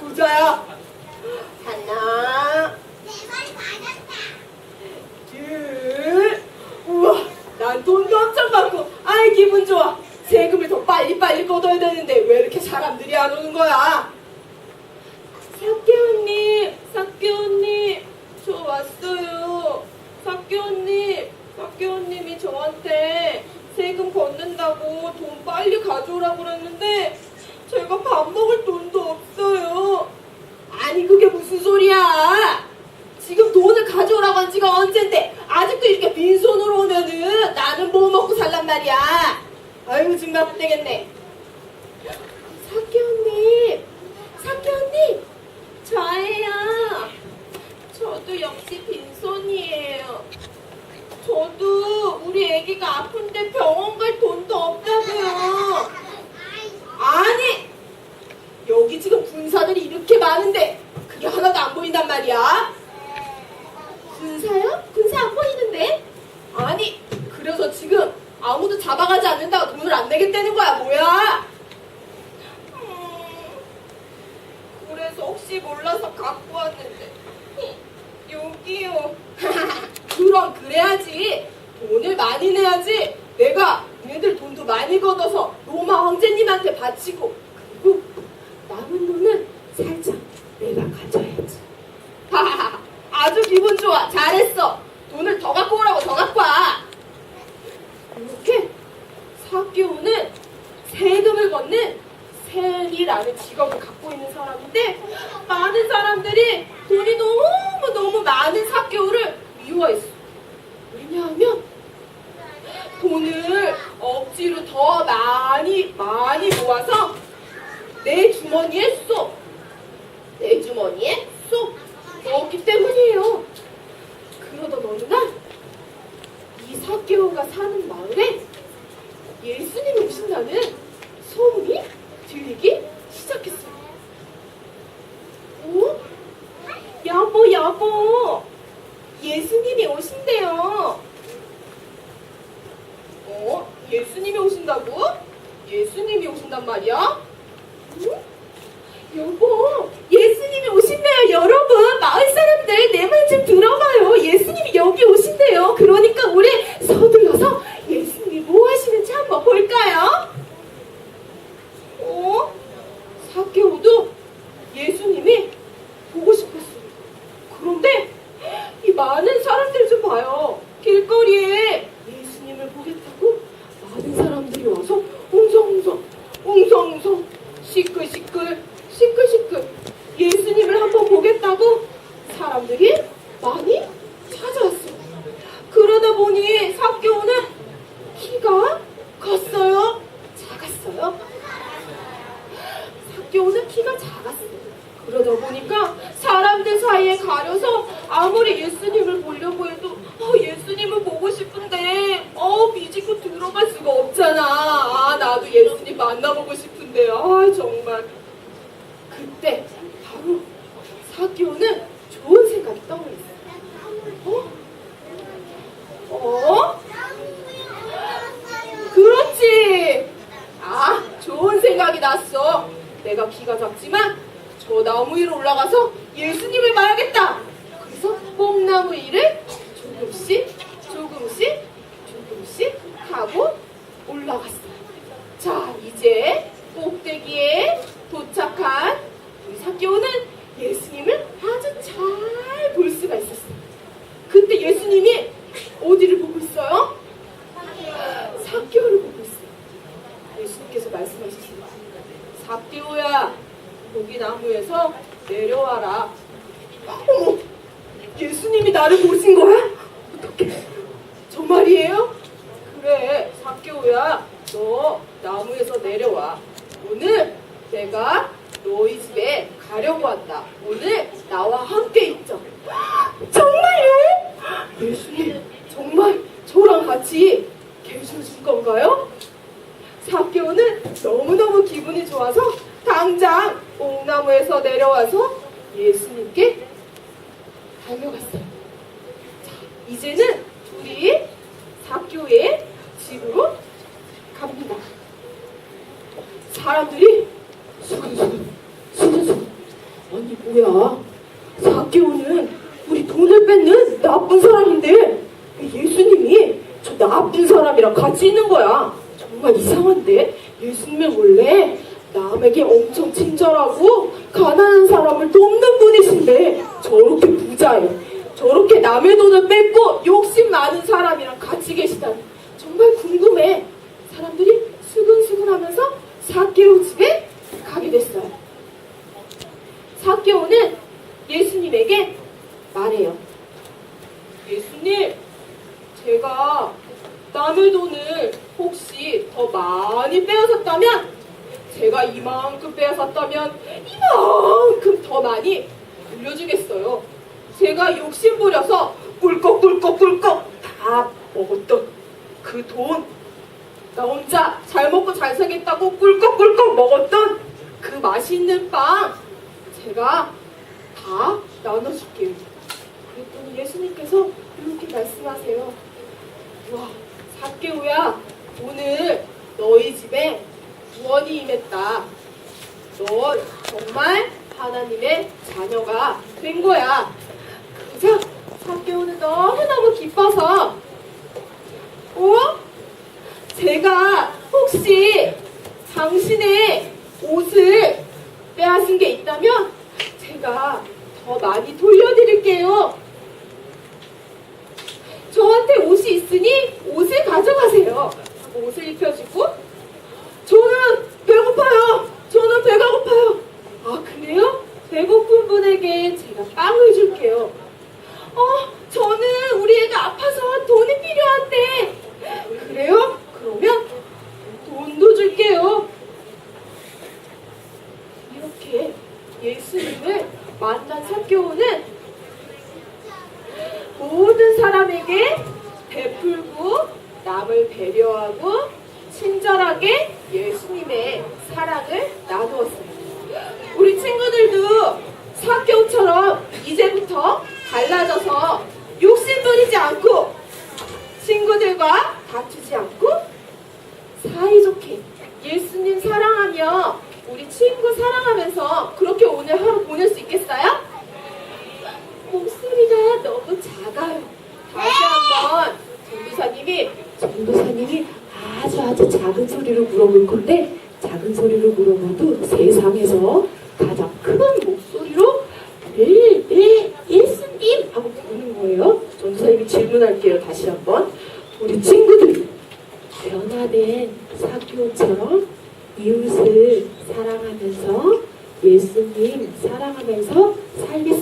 부자야. 하나, 둘, 우와, 난 돈도 엄청 많고, 아이 기분 좋아. 세금을 더 빨리빨리 걷어야 되는데 왜 이렇게 사람들이 안 오는 거야? 사케 언니, 사케 언니, 저 왔어요. 사케 언니, 사케 언님이 저한테 세금 걷는다고 돈 빨리 가져오라고 그랬는데 제가 밥 먹을 돈도 없어요. 아니 그게 무슨 소리야? 지금 돈을 가져오라고 한 지가 언젠데 아직도 이렇게 빈손으로 오면은 나는 뭐 먹고 살란 말이야. 아이고 정말 안 되겠네. 사케 언니, 사케 언니, 저예요. 저도 역시 빈손이에요. 저도 우리 애기가 아픈데 병원 갈 돈도 없다고요. 아니, 여기 지금 군사들이 이렇게 많은데 하나도 안 보인단 말이야. 군사요? 군사 안 보이는데? 아니, 그래서 지금 아무도 잡아가지 않는다고 돈을 안 내겠다는 거야, 뭐야? 음, 그래서 혹시 몰라서 갖고 왔는데 여기요. 그럼 그래야지. 돈을 많이 내야지. 내가 얘들 돈도 많이 걷어서 로마 황제님한테 바치고 그리고 남은 돈은 살짝 내가 가져야지. 하하하. 아주 기분 좋아. 잘했어. 돈을 더 갖고 오라고 더 갖고 와. 이렇게 사기오는 세금을 걷는 세리라는 직업을 갖고 있는 사람인데 많은 사람들이 돈이 너무 너무 많은 사기오를 미워했어. 왜냐하면 돈을 억지로 더 많이 많이 모아서 내 주머니에 쏙, 내 주머니에 쏙 넣었기 때문이에요. 그러던 어느 날이 사개오가 사는 마을에 예수님이 오신다는 소문이 들리기 시작했어요. 오? 여보, 여보. 예수님이 오신대요. 어? 예수님이 오신다고? 예수님이 오신단 말이야? 응? 여보, 예수님이 오신대요, 여러분. 마을 사람들, 내 말 좀 들어봐요. 예수님이 여기 오신대요. 그러니까 우리 서둘러서 예수님이 뭐 하시는지 한번 볼까요? 어? 사케오도 예수님이 보고 싶었어요. 그런데 이 많은 사람들 좀 봐요. 길거리에 예수님을 보겠다고 많은 사람들이 와서 웅성웅성, 웅성웅성, 시끌시끌, 시끌시끌 예수님을 한번 보겠다고 사람들이 많이 찾아왔어요. 그러다 보니 사개오는 키가 컸어요? 작았어요? 사개오는 키가 작았어요. 그러다 보니까 사람들 사이에 가려서 아무리 예수님을 보려고 해도 어, 예수님을 보고 싶은데 어 들어갈 수가 없잖아. 아 나도 예수님 만나보고 싶은데 아 정말 그때 바로 사기오는 좋은 생각이 떠올랐어요. 어? 어? 그렇지. 아, 좋은 생각이 났어. 내가 키가 작지만 저 나무 위로 올라가서 예수님을 봐야겠다. 그래서 뽕나무 위를 조금씩, 조금씩, 조금씩 하고 올라갔어요. 자, 이제 꼭대기에 도착한 우리 사기오는 예수님을 아주 잘 볼 수가 있었어요. 그때 예수님이 어디를 보고 있어요? 사기오를 보고 있어요. 예수님께서 말씀하셨습니다. 사기오야, 거기 나무에서 내려와라. 어머, 예수님이 나를 보신 거야? 어떡해? 저 말이에요? 사기오야, 너 나무에서 내려와. 오늘 내가 너희 집에 가려고 한다. 오늘 나와 함께 있자. 정말요? 예수님, 정말 저랑 같이 계셔줄 건가요? 사개오는 너무너무 기분이 좋아서 당장 옥나무에서 내려와서 예수님께 달려갔어요. 자, 이제는 둘이 사교의 집으로 갑니다. 사람들이 수근수근, 수근수근, 아니 뭐야? 사개오는 우리 돈을 뺏는 나쁜 사람인데 왜 예수님이 저 나쁜 사람이랑 같이 있는 거야. 정말 이상한데? 예수님은 원래 남에게 엄청 친절하고 가난한 사람을 돕는 분이신데 저렇게 부자예요 저렇게 남의 돈을 뺏고 욕심 많은 사람이랑 같이 계시다니. 정말 궁금해. 사람들이 수근수근하면서 사개오 집에 가게 됐어요 사개오는 예수님에게 말해요. 예수님, 제가 남의 돈을 혹시 더 많이 빼앗았다면, 제가 이만큼 빼앗았다면 이만큼 더 많이 돌려주겠어요. 제가 욕심 부려서 꿀꺽꿀꺽꿀꺽 다 먹었던 그 돈, 나 혼자 잘 먹고 잘 살겠다고 꿀꺽꿀꺽 먹었던 그 맛있는 빵, 제가 다 나눠줄게요. 그랬더니 예수님께서 이렇게 말씀하세요. 와, 사개오야, 오늘 너희 집에 구원이 임했다. 너 정말 하나님의 자녀가 된 거야. 그러자 사개오는 너무너무 기뻐서, 어? 제가 혹시 당신의 옷을 빼앗은 게 있다면 제가 더 많이 돌려드릴게요. 저한테 옷이 있으니 옷을 가져가세요. 옷을 입혀주고 저는 배고파요. 저는 배가 고파요. 아 그래요? 배고픈 분에게 제가 빵을 줄게요. 어, 저는 우리 애가 아파서 돈이 필요한데 그래요? 그러면 돈도 줄게요. 이렇게 예수님을 만난 사교는 모든 사람에게 베풀고 남을 배려하고 친절하게 예수님의 사랑을 나누었어요. 우리 친구들도 사교처럼 이제부터 달라져서 욕심 부리지 않고 친구들과 다투지 않고 사이좋게 예수님 사랑하며 우리 친구 사랑하면서 그렇게 오늘 하루 보낼 수 있겠어요? 목소리가 너무 작아요. 다시 한번 전도사님이 전도사님이 아주 아주 작은 소리로 물어볼 건데 작은 소리로 물어봐도 세상에서 가장 큰 목소리로 네, 네, 예수님 하고 부르는 거예요. 전도사님이 질문할게요. 다시 한번 우리 친구들 변화된 사교처럼 이웃을 사랑하면서 예수님 사랑하면서 살겠